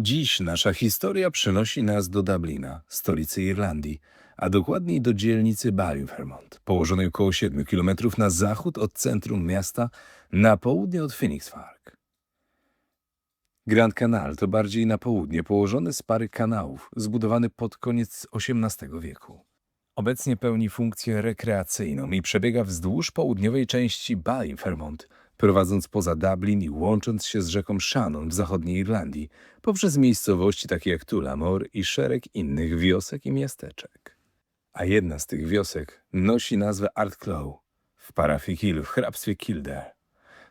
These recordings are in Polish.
Dziś nasza historia przenosi nas do Dublina, stolicy Irlandii, a dokładniej do dzielnicy Ballyfermont, położonej około 7 km na zachód od centrum miasta, na południe od Phoenix Park. Grand Canal to bardziej na południe położony z pary kanałów, zbudowany pod koniec XVIII wieku. Obecnie pełni funkcję rekreacyjną i przebiega wzdłuż południowej części Ballyfermont, prowadząc poza Dublin i łącząc się z rzeką Shannon w zachodniej Irlandii, poprzez miejscowości takie jak Tullamore i szereg innych wiosek i miasteczek. A jedna z tych wiosek nosi nazwę Ardclough w parafii Kill w hrabstwie Kildare.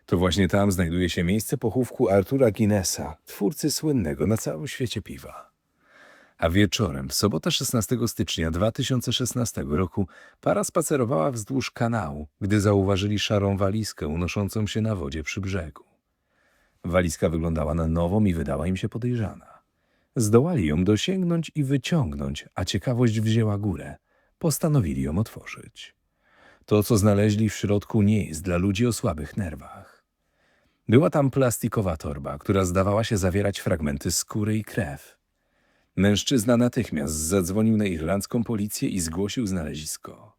To właśnie tam znajduje się miejsce pochówku Artura Guinnessa, twórcy słynnego na całym świecie piwa. A wieczorem, w sobotę 16 stycznia 2016 roku, para spacerowała wzdłuż kanału, gdy zauważyli szarą walizkę unoszącą się na wodzie przy brzegu. Walizka wyglądała na nową i wydała im się podejrzana. Zdołali ją dosięgnąć i wyciągnąć, a ciekawość wzięła górę. Postanowili ją otworzyć. To, co znaleźli w środku, nie jest dla ludzi o słabych nerwach. Była tam plastikowa torba, która zdawała się zawierać fragmenty skóry i krew. Mężczyzna natychmiast zadzwonił na irlandzką policję i zgłosił znalezisko.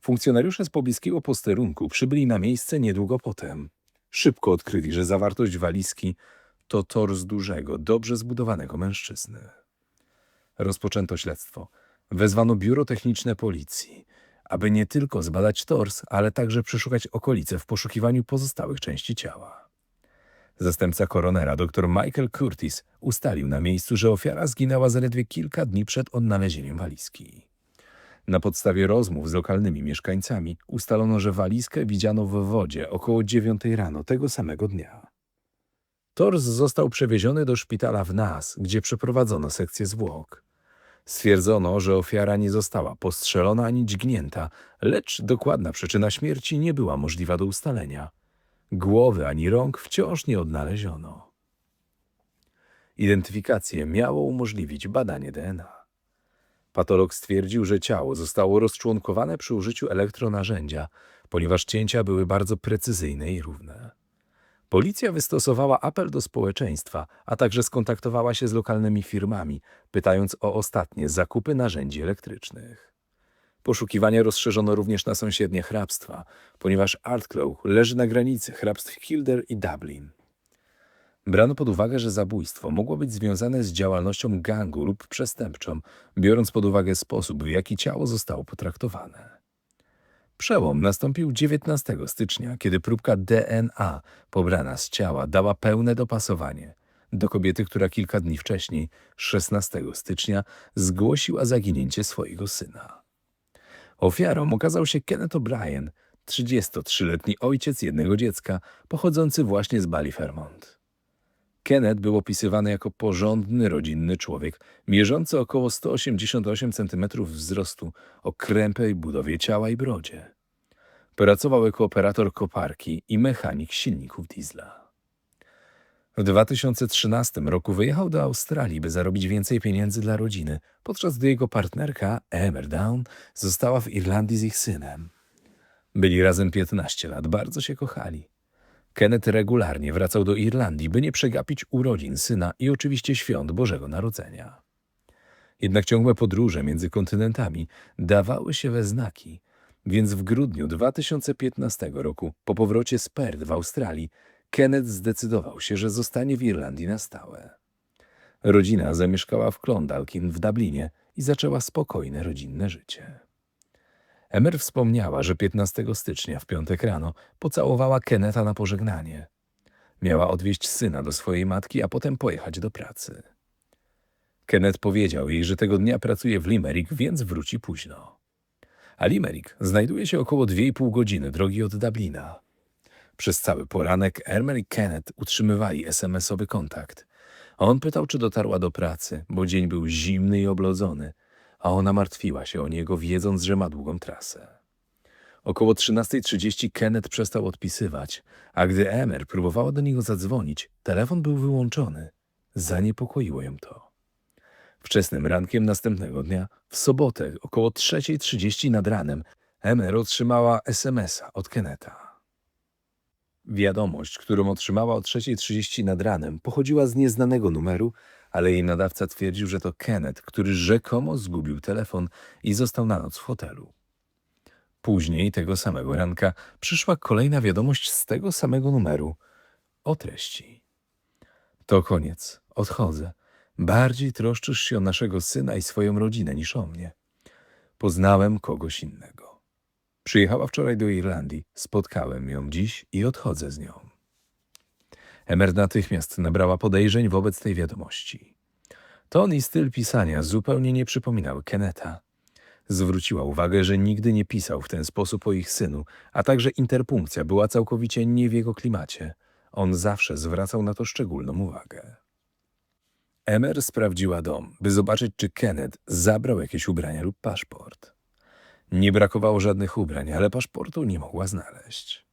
Funkcjonariusze z pobliskiego posterunku przybyli na miejsce niedługo potem. Szybko odkryli, że zawartość walizki to tors dużego, dobrze zbudowanego mężczyzny. Rozpoczęto śledztwo. Wezwano biuro techniczne policji, aby nie tylko zbadać tors, ale także przeszukać okolice w poszukiwaniu pozostałych części ciała. Zastępca koronera, dr Michael Curtis, ustalił na miejscu, że ofiara zginęła zaledwie kilka dni przed odnalezieniem walizki. Na podstawie rozmów z lokalnymi mieszkańcami ustalono, że walizkę widziano w wodzie około 9 rano tego samego dnia. Tors został przewieziony do szpitala w Nas, gdzie przeprowadzono sekcję zwłok. Stwierdzono, że ofiara nie została postrzelona ani dźgnięta, lecz dokładna przyczyna śmierci nie była możliwa do ustalenia. Głowy ani rąk wciąż nie odnaleziono. Identyfikację miało umożliwić badanie DNA. Patolog stwierdził, że ciało zostało rozczłonkowane przy użyciu elektronarzędzia, ponieważ cięcia były bardzo precyzyjne i równe. Policja wystosowała apel do społeczeństwa, a także skontaktowała się z lokalnymi firmami, pytając o ostatnie zakupy narzędzi elektrycznych. Poszukiwania rozszerzono również na sąsiednie hrabstwa, ponieważ Ardclough leży na granicy hrabstw Kildare i Dublin. Brano pod uwagę, że zabójstwo mogło być związane z działalnością gangu lub przestępczą, biorąc pod uwagę sposób, w jaki ciało zostało potraktowane. Przełom nastąpił 19 stycznia, kiedy próbka DNA pobrana z ciała dała pełne dopasowanie do kobiety, która kilka dni wcześniej, 16 stycznia, zgłosiła zaginięcie swojego syna. Ofiarą okazał się Kenneth O'Brien, 33-letni ojciec jednego dziecka, pochodzący właśnie z Ballyfermont. Kenneth był opisywany jako porządny, rodzinny człowiek, mierzący około 188 cm wzrostu, o krępej budowie ciała i brodzie. Pracował jako operator koparki i mechanik silników diesla. W 2013 roku wyjechał do Australii, by zarobić więcej pieniędzy dla rodziny, podczas gdy jego partnerka, Emer Down, została w Irlandii z ich synem. Byli razem 15 lat, bardzo się kochali. Kenneth regularnie wracał do Irlandii, by nie przegapić urodzin syna i oczywiście świąt Bożego Narodzenia. Jednak ciągłe podróże między kontynentami dawały się we znaki, więc w grudniu 2015 roku, po powrocie z Perth w Australii, Kenneth zdecydował się, że zostanie w Irlandii na stałe. Rodzina zamieszkała w Clondalkin w Dublinie i zaczęła spokojne rodzinne życie. Emer wspomniała, że 15 stycznia w piątek rano pocałowała Kenneta na pożegnanie. Miała odwieźć syna do swojej matki, a potem pojechać do pracy. Kenneth powiedział jej, że tego dnia pracuje w Limerick, więc wróci późno. A Limerick znajduje się około 2,5 godziny drogi od Dublina. Przez cały poranek Elmer i Kenneth utrzymywali SMS-owy kontakt. On pytał, czy dotarła do pracy, bo dzień był zimny i oblodzony, a ona martwiła się o niego, wiedząc, że ma długą trasę. Około 13.30 Kenneth przestał odpisywać, a gdy Emer próbowała do niego zadzwonić, telefon był wyłączony. Zaniepokoiło ją to. Wczesnym rankiem następnego dnia, w sobotę, około 3.30 nad ranem, Emer otrzymała SMS-a od Kenneta. Wiadomość, którą otrzymała o 3.30 nad ranem, pochodziła z nieznanego numeru, ale jej nadawca twierdził, że to Kenneth, który rzekomo zgubił telefon i został na noc w hotelu. Później tego samego ranka przyszła kolejna wiadomość z tego samego numeru o treści. To koniec, odchodzę. Bardziej troszczysz się o naszego syna i swoją rodzinę niż o mnie. Poznałem kogoś innego. Przyjechała wczoraj do Irlandii, spotkałem ją dziś i odchodzę z nią. Emer natychmiast nabrała podejrzeń wobec tej wiadomości. Ton i styl pisania zupełnie nie przypominały Keneta. Zwróciła uwagę, że nigdy nie pisał w ten sposób o ich synu, a także interpunkcja była całkowicie nie w jego klimacie. On zawsze zwracał na to szczególną uwagę. Emer sprawdziła dom, by zobaczyć, czy Kenneth zabrał jakieś ubrania lub paszport. Nie brakowało żadnych ubrań, ale paszportu nie mogła znaleźć.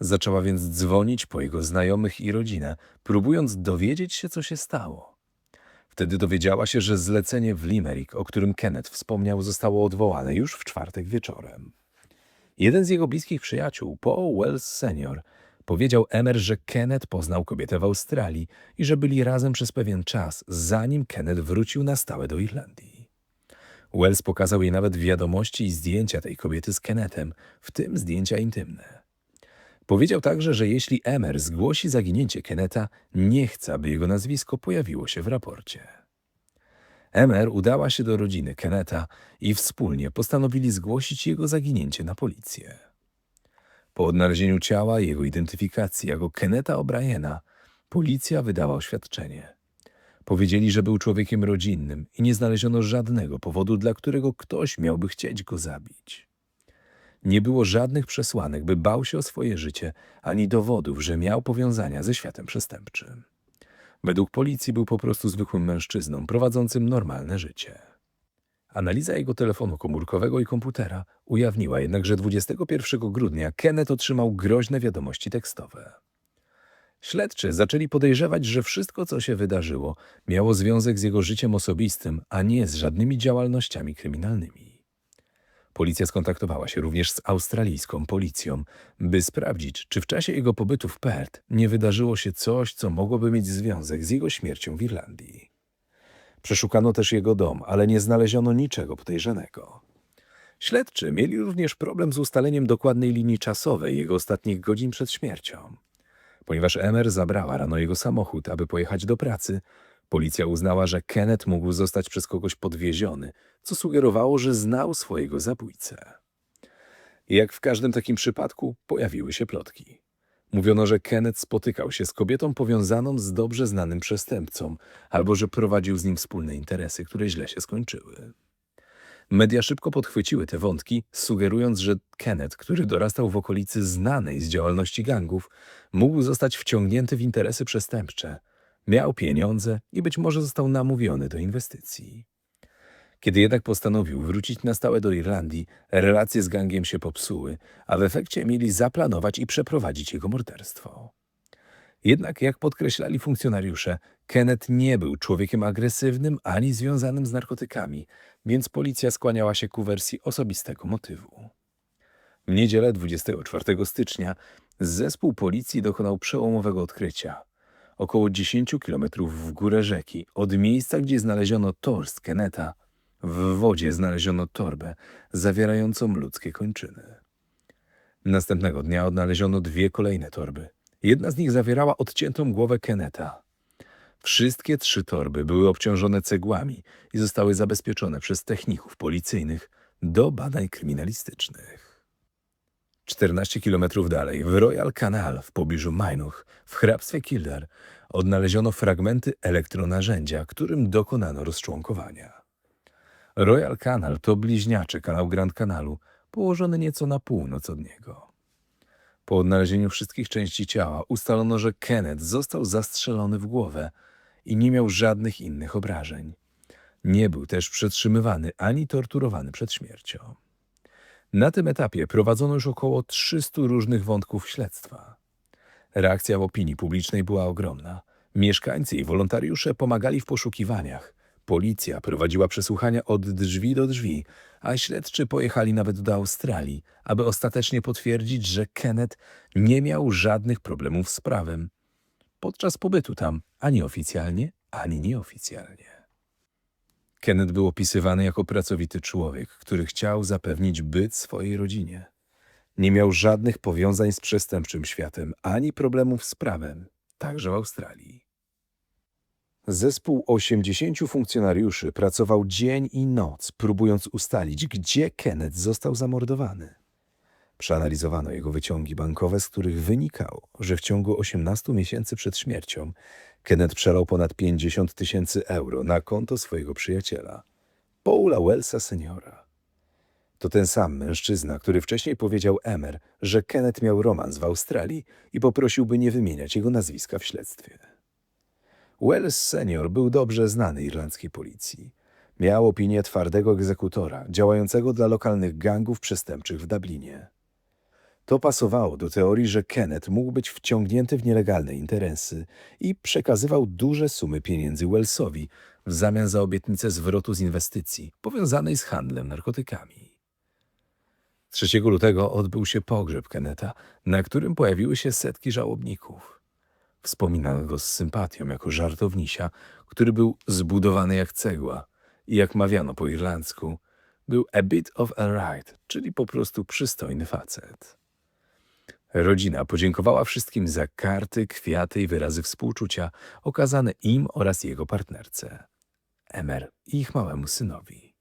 Zaczęła więc dzwonić po jego znajomych i rodzinę, próbując dowiedzieć się, co się stało. Wtedy dowiedziała się, że zlecenie w Limerick, o którym Kenneth wspomniał, zostało odwołane już w czwartek wieczorem. Jeden z jego bliskich przyjaciół, Paul Wells senior, powiedział Emer, że Kenneth poznał kobietę w Australii i że byli razem przez pewien czas, zanim Kenneth wrócił na stałe do Irlandii. Wells pokazał jej nawet wiadomości i zdjęcia tej kobiety z Kennethem, w tym zdjęcia intymne. Powiedział także, że jeśli Emer zgłosi zaginięcie Kenneta, nie chce, aby jego nazwisko pojawiło się w raporcie. Emer udała się do rodziny Kenneta i wspólnie postanowili zgłosić jego zaginięcie na policję. Po odnalezieniu ciała i jego identyfikacji jako Kenneta O'Briena, policja wydała oświadczenie. Powiedzieli, że był człowiekiem rodzinnym i nie znaleziono żadnego powodu, dla którego ktoś miałby chcieć go zabić. Nie było żadnych przesłanek, by bał się o swoje życie, ani dowodów, że miał powiązania ze światem przestępczym. Według policji był po prostu zwykłym mężczyzną prowadzącym normalne życie. Analiza jego telefonu komórkowego i komputera ujawniła jednak, że 21 grudnia Kenneth otrzymał groźne wiadomości tekstowe. Śledczy zaczęli podejrzewać, że wszystko, co się wydarzyło, miało związek z jego życiem osobistym, a nie z żadnymi działalnościami kryminalnymi. Policja skontaktowała się również z australijską policją, by sprawdzić, czy w czasie jego pobytu w Perth nie wydarzyło się coś, co mogłoby mieć związek z jego śmiercią w Irlandii. Przeszukano też jego dom, ale nie znaleziono niczego podejrzanego. Śledczy mieli również problem z ustaleniem dokładnej linii czasowej jego ostatnich godzin przed śmiercią. Ponieważ Emer zabrała rano jego samochód, aby pojechać do pracy, policja uznała, że Kenneth mógł zostać przez kogoś podwieziony, co sugerowało, że znał swojego zabójcę. Jak w każdym takim przypadku, pojawiły się plotki. Mówiono, że Kenneth spotykał się z kobietą powiązaną z dobrze znanym przestępcą, albo że prowadził z nim wspólne interesy, które źle się skończyły. Media szybko podchwyciły te wątki, sugerując, że Kenneth, który dorastał w okolicy znanej z działalności gangów, mógł zostać wciągnięty w interesy przestępcze. Miał pieniądze i być może został namówiony do inwestycji. Kiedy jednak postanowił wrócić na stałe do Irlandii, relacje z gangiem się popsuły, a w efekcie mieli zaplanować i przeprowadzić jego morderstwo. Jednak, jak podkreślali funkcjonariusze, Kenneth nie był człowiekiem agresywnym ani związanym z narkotykami, więc policja skłaniała się ku wersji osobistego motywu. W niedzielę 24 stycznia zespół policji dokonał przełomowego odkrycia. Około 10 kilometrów w górę rzeki, od miejsca, gdzie znaleziono torst Kenneta, w wodzie znaleziono torbę zawierającą ludzkie kończyny. Następnego dnia odnaleziono dwie kolejne torby. Jedna z nich zawierała odciętą głowę Keneta. Wszystkie trzy torby były obciążone cegłami i zostały zabezpieczone przez techników policyjnych do badań kryminalistycznych. 14 kilometrów dalej, w Royal Canal w pobliżu Mainuch, w hrabstwie Kildare, odnaleziono fragmenty elektronarzędzia, którym dokonano rozczłonkowania. Royal Canal to bliźniaczy kanał Grand Canalu, położony nieco na północ od niego. Po odnalezieniu wszystkich części ciała ustalono, że Kenneth został zastrzelony w głowę i nie miał żadnych innych obrażeń. Nie był też przetrzymywany ani torturowany przed śmiercią. Na tym etapie prowadzono już około 300 różnych wątków śledztwa. Reakcja opinii publicznej była ogromna. Mieszkańcy i wolontariusze pomagali w poszukiwaniach. Policja prowadziła przesłuchania od drzwi do drzwi, a śledczy pojechali nawet do Australii, aby ostatecznie potwierdzić, że Kenneth nie miał żadnych problemów z prawem. podczas pobytu tam, ani oficjalnie, ani nieoficjalnie. Kenneth był opisywany jako pracowity człowiek, który chciał zapewnić byt swojej rodzinie. Nie miał żadnych powiązań z przestępczym światem, ani problemów z prawem, także w Australii. Zespół 80 funkcjonariuszy pracował dzień i noc, próbując ustalić, gdzie Kenneth został zamordowany. Przeanalizowano jego wyciągi bankowe, z których wynikało, że w ciągu 18 miesięcy przed śmiercią Kenneth przelał ponad 50 tysięcy euro na konto swojego przyjaciela, Paula Wellsa seniora. To ten sam mężczyzna, który wcześniej powiedział Emer, że Kenneth miał romans w Australii i poprosił, by nie wymieniać jego nazwiska w śledztwie. Wells senior był dobrze znany irlandzkiej policji. Miał opinię twardego egzekutora, działającego dla lokalnych gangów przestępczych w Dublinie. To pasowało do teorii, że Kenneth mógł być wciągnięty w nielegalne interesy i przekazywał duże sumy pieniędzy Wellsowi w zamian za obietnicę zwrotu z inwestycji powiązanej z handlem narkotykami. 3 lutego odbył się pogrzeb Kenneta, na którym pojawiły się setki żałobników. Wspominano go z sympatią jako żartownisia, który był zbudowany jak cegła i jak mawiano po irlandzku, był a bit of a right, czyli po prostu przystojny facet. Rodzina podziękowała wszystkim za karty, kwiaty i wyrazy współczucia okazane im oraz jego partnerce, Emer i ich małemu synowi.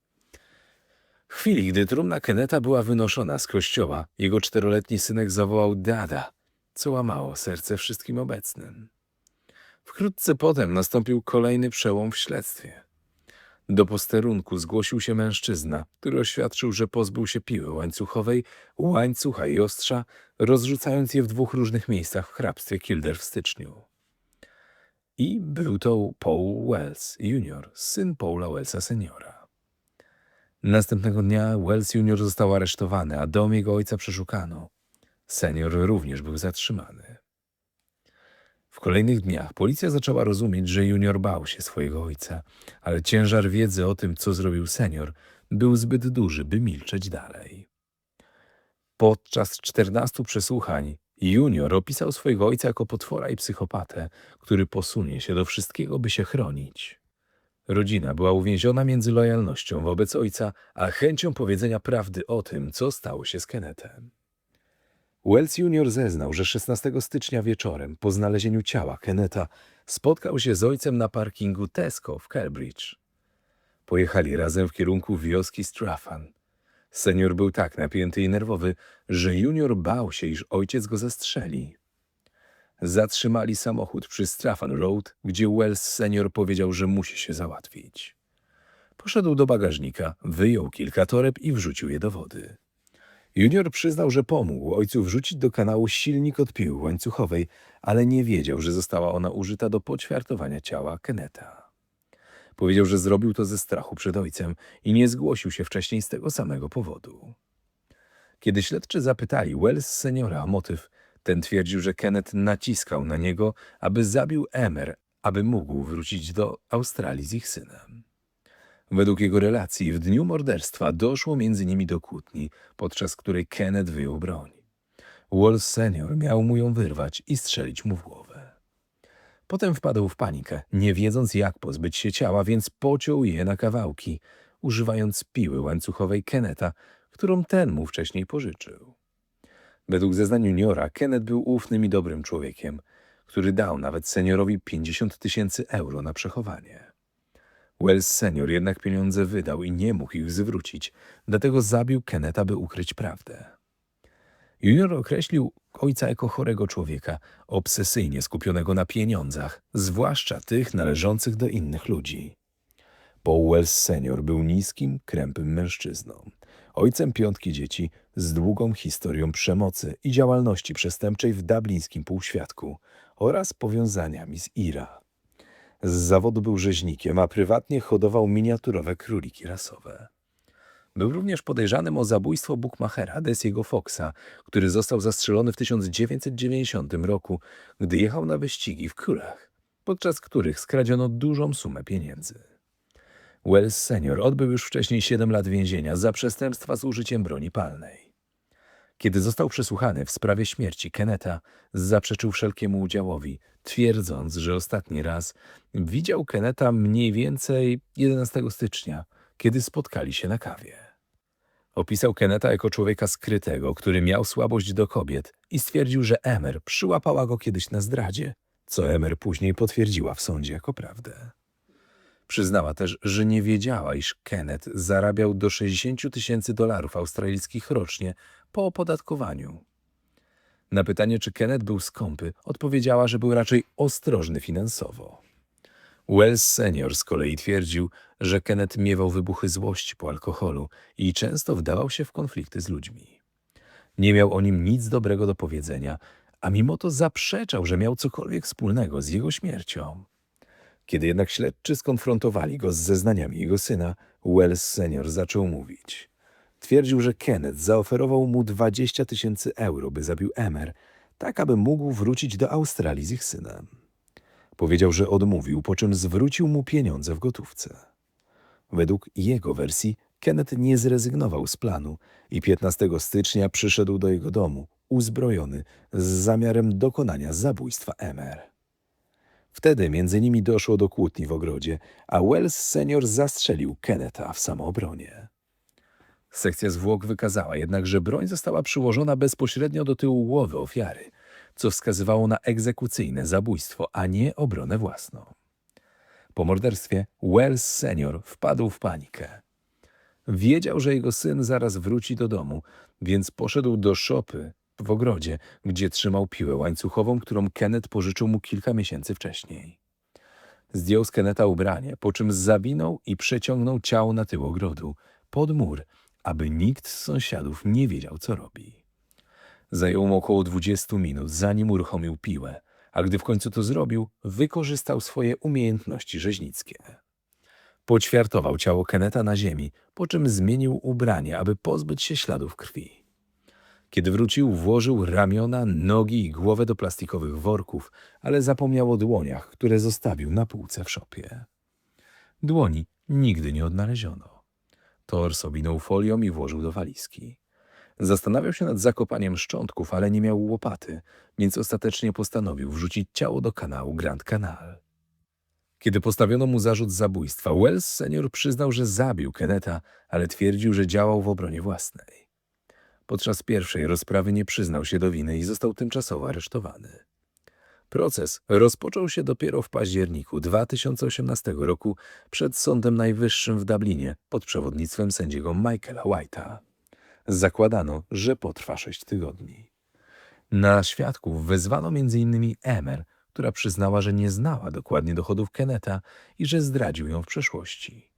W chwili, gdy trumna Keneta była wynoszona z kościoła, jego czteroletni synek zawołał Dada, co łamało serce wszystkim obecnym. Wkrótce potem nastąpił kolejny przełom w śledztwie. Do posterunku zgłosił się mężczyzna, który oświadczył, że pozbył się piły łańcuchowej, łańcucha i ostrza, rozrzucając je w dwóch różnych miejscach w hrabstwie Kildare w styczniu. I był to Paul Wells Jr., syn Paula Wellsa seniora. Następnego dnia Wells Jr. został aresztowany, a dom jego ojca przeszukano. Senior również był zatrzymany. W kolejnych dniach policja zaczęła rozumieć, że junior bał się swojego ojca, ale ciężar wiedzy o tym, co zrobił senior, był zbyt duży, by milczeć dalej. Podczas czternastu przesłuchań junior opisał swojego ojca jako potwora i psychopatę, który posunie się do wszystkiego, by się chronić. Rodzina była uwięziona między lojalnością wobec ojca, a chęcią powiedzenia prawdy o tym, co stało się z Kennethem. Wells Jr. zeznał, że 16 stycznia wieczorem, po znalezieniu ciała Kenneta, spotkał się z ojcem na parkingu Tesco w Cambridge. Pojechali razem w kierunku wioski Straffan. Senior był tak napięty i nerwowy, że junior bał się, iż ojciec go zastrzeli. Zatrzymali samochód przy Straffan Road, gdzie Wells senior powiedział, że musi się załatwić. Poszedł do bagażnika, wyjął kilka toreb i wrzucił je do wody. Junior przyznał, że pomógł ojcu wrzucić do kanału silnik od piły łańcuchowej, ale nie wiedział, że została ona użyta do poćwiartowania ciała Keneta. Powiedział, że zrobił to ze strachu przed ojcem i nie zgłosił się wcześniej z tego samego powodu. Kiedy śledczy zapytali Wells seniora o motyw, ten twierdził, że Kenneth naciskał na niego, aby zabił Emer, aby mógł wrócić do Australii z ich synem. Według jego relacji w dniu morderstwa doszło między nimi do kłótni, podczas której Kenneth wyjął broń. Walls senior miał mu ją wyrwać i strzelić mu w głowę. Potem wpadł w panikę, nie wiedząc jak pozbyć się ciała, więc pociął je na kawałki, używając piły łańcuchowej Kenneta, którą ten mu wcześniej pożyczył. Według zeznań juniora, Kenneth był ufnym i dobrym człowiekiem, który dał nawet seniorowi 50 tysięcy euro na przechowanie. Wells senior jednak pieniądze wydał i nie mógł ich zwrócić, dlatego zabił Kenneta, by ukryć prawdę. Junior określił ojca jako chorego człowieka, obsesyjnie skupionego na pieniądzach, zwłaszcza tych należących do innych ludzi. Paul Wells senior był niskim, krępym mężczyzną, ojcem piątki dzieci z długą historią przemocy i działalności przestępczej w dublińskim półświadku oraz powiązaniami z IRA. Z zawodu był rzeźnikiem, a prywatnie hodował miniaturowe króliki rasowe. Był również podejrzanym o zabójstwo bukmachera Desiego Foxa, który został zastrzelony w 1990 roku, gdy jechał na wyścigi w Kurach, podczas których skradziono dużą sumę pieniędzy. Wells senior odbył już wcześniej 7 lat więzienia za przestępstwa z użyciem broni palnej. Kiedy został przesłuchany w sprawie śmierci Keneta, zaprzeczył wszelkiemu udziałowi, twierdząc, że ostatni raz widział Keneta mniej więcej 11 stycznia, kiedy spotkali się na kawie. Opisał Keneta jako człowieka skrytego, który miał słabość do kobiet i stwierdził, że Emer przyłapała go kiedyś na zdradzie, co Emer później potwierdziła w sądzie jako prawdę. Przyznała też, że nie wiedziała, iż Kenneth zarabiał do 60 tysięcy dolarów australijskich rocznie po opodatkowaniu. Na pytanie, czy Kenneth był skąpy, odpowiedziała, że był raczej ostrożny finansowo. Wells senior z kolei twierdził, że Kenneth miewał wybuchy złości po alkoholu i często wdawał się w konflikty z ludźmi. Nie miał o nim nic dobrego do powiedzenia, a mimo to zaprzeczał, że miał cokolwiek wspólnego z jego śmiercią. Kiedy jednak śledczy skonfrontowali go z zeznaniami jego syna, Wells senior zaczął mówić. Twierdził, że Kenneth zaoferował mu 20 tysięcy euro, by zabił Emer, tak aby mógł wrócić do Australii z ich synem. Powiedział, że odmówił, po czym zwrócił mu pieniądze w gotówce. Według jego wersji Kenneth nie zrezygnował z planu i 15 stycznia przyszedł do jego domu, uzbrojony, z zamiarem dokonania zabójstwa Emer. Wtedy między nimi doszło do kłótni w ogrodzie, a Wells senior zastrzelił Kenneta w samoobronie. Sekcja zwłok wykazała jednak, że broń została przyłożona bezpośrednio do tyłu głowy ofiary, co wskazywało na egzekucyjne zabójstwo, a nie obronę własną. Po morderstwie Wells senior wpadł w panikę. Wiedział, że jego syn zaraz wróci do domu, więc poszedł do szopy w ogrodzie, gdzie trzymał piłę łańcuchową, którą Kenneth pożyczył mu kilka miesięcy wcześniej. Zdjął z Kenneta ubranie, po czym zawinął i przeciągnął ciało na tył ogrodu, pod mur, aby nikt z sąsiadów nie wiedział, co robi. Zajęło mu około 20 minut, zanim uruchomił piłę, a gdy w końcu to zrobił, wykorzystał swoje umiejętności rzeźnickie. Poćwiartował ciało Keneta na ziemi, po czym zmienił ubranie, aby pozbyć się śladów krwi. Kiedy wrócił, włożył ramiona, nogi i głowę do plastikowych worków, ale zapomniał o dłoniach, które zostawił na półce w szopie. Dłoni nigdy nie odnaleziono. Tors owinął folią i włożył do walizki. Zastanawiał się nad zakopaniem szczątków, ale nie miał łopaty, więc ostatecznie postanowił wrzucić ciało do kanału Grand Canal. Kiedy postawiono mu zarzut zabójstwa, Wells senior przyznał, że zabił Keneta, ale twierdził, że działał w obronie własnej. Podczas pierwszej rozprawy nie przyznał się do winy i został tymczasowo aresztowany. Proces rozpoczął się dopiero w październiku 2018 roku przed Sądem Najwyższym w Dublinie pod przewodnictwem sędziego Michaela White'a. Zakładano, że potrwa sześć tygodni. Na świadków wezwano m.in. Emer, która przyznała, że nie znała dokładnie dochodów Keneta i że zdradził ją w przeszłości.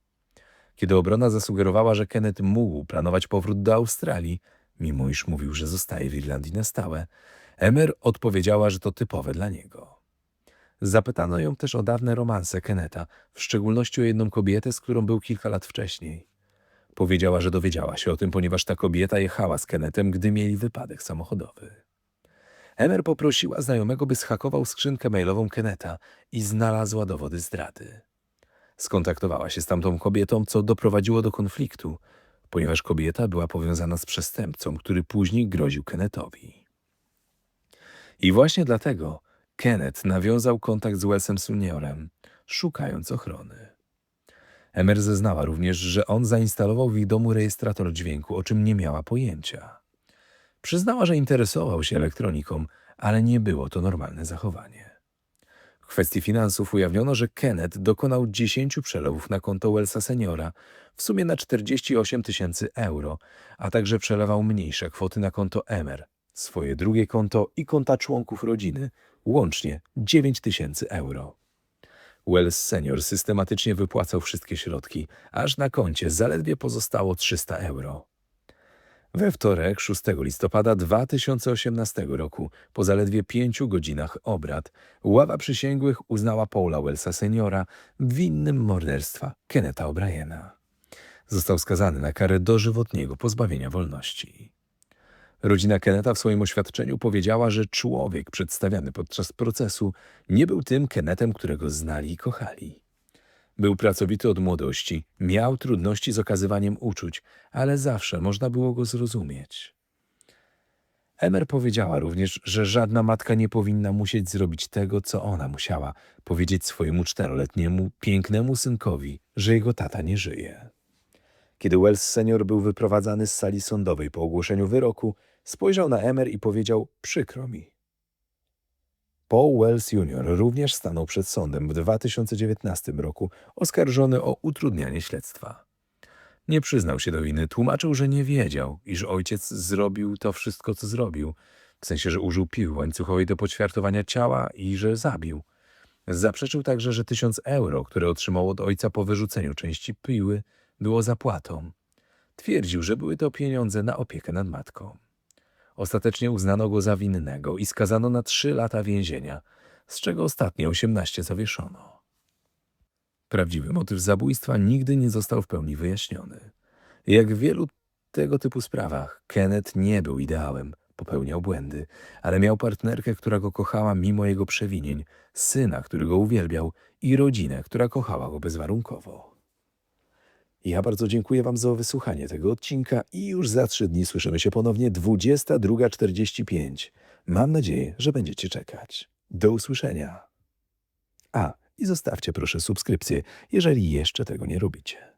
Kiedy obrona zasugerowała, że Kenneth mógł planować powrót do Australii, mimo iż mówił, że zostaje w Irlandii na stałe, Emer odpowiedziała, że to typowe dla niego. Zapytano ją też o dawne romanse Keneta, w szczególności o jedną kobietę, z którą był kilka lat wcześniej. Powiedziała, że dowiedziała się o tym, ponieważ ta kobieta jechała z Kennethem, gdy mieli wypadek samochodowy. Emer poprosiła znajomego, by schakował skrzynkę mailową Kenneta i znalazła dowody zdrady. Skontaktowała się z tamtą kobietą, co doprowadziło do konfliktu, ponieważ kobieta była powiązana z przestępcą, który później groził Kennethowi. I właśnie dlatego Kenneth nawiązał kontakt z Wesem Seniorem, szukając ochrony. Emer zeznała również, że on zainstalował w ich domu rejestrator dźwięku, o czym nie miała pojęcia. Przyznała, że interesował się elektroniką, ale nie było to normalne zachowanie. W kwestii finansów ujawniono, że Kenneth dokonał 10 przelewów na konto Wellsa seniora, w sumie na 48 tysięcy euro, a także przelewał mniejsze kwoty na konto Emer, swoje drugie konto i konta członków rodziny, łącznie 9 tysięcy euro. Wells senior systematycznie wypłacał wszystkie środki, aż na koncie zaledwie pozostało 300 euro. We wtorek, 6 listopada 2018 roku, po zaledwie pięciu godzinach obrad, ława przysięgłych uznała Paula Wellsa seniora winnym morderstwa Kenneta O'Briena. Został skazany na karę dożywotniego pozbawienia wolności. Rodzina Kenneta w swoim oświadczeniu powiedziała, że człowiek przedstawiany podczas procesu nie był tym Kennethem, którego znali i kochali. Był pracowity od młodości, miał trudności z okazywaniem uczuć, ale zawsze można było go zrozumieć. Emer powiedziała również, że żadna matka nie powinna musieć zrobić tego, co ona musiała, powiedzieć swojemu czteroletniemu, pięknemu synkowi, że jego tata nie żyje. Kiedy Wells senior był wyprowadzany z sali sądowej po ogłoszeniu wyroku, spojrzał na Emer i powiedział: Przykro mi. Paul Wells Jr. również stanął przed sądem w 2019 roku, oskarżony o utrudnianie śledztwa. Nie przyznał się do winy, tłumaczył, że nie wiedział, iż ojciec zrobił to wszystko, co zrobił, w sensie, że użył piły łańcuchowej do poćwiartowania ciała i że zabił. Zaprzeczył także, że tysiąc euro, które otrzymał od ojca po wyrzuceniu części piły, było zapłatą. Twierdził, że były to pieniądze na opiekę nad matką. Ostatecznie uznano go za winnego i skazano na trzy lata więzienia, z czego ostatnie 18 zawieszono. Prawdziwy motyw zabójstwa nigdy nie został w pełni wyjaśniony. Jak w wielu tego typu sprawach, Kenneth nie był ideałem, popełniał błędy, ale miał partnerkę, która go kochała mimo jego przewinień, syna, który go uwielbiał i rodzinę, która kochała go bezwarunkowo. Ja bardzo dziękuję Wam za wysłuchanie tego odcinka i już za trzy dni słyszymy się ponownie 22.45. Mam nadzieję, że będziecie czekać. Do usłyszenia. A, i zostawcie proszę subskrypcję, jeżeli jeszcze tego nie robicie.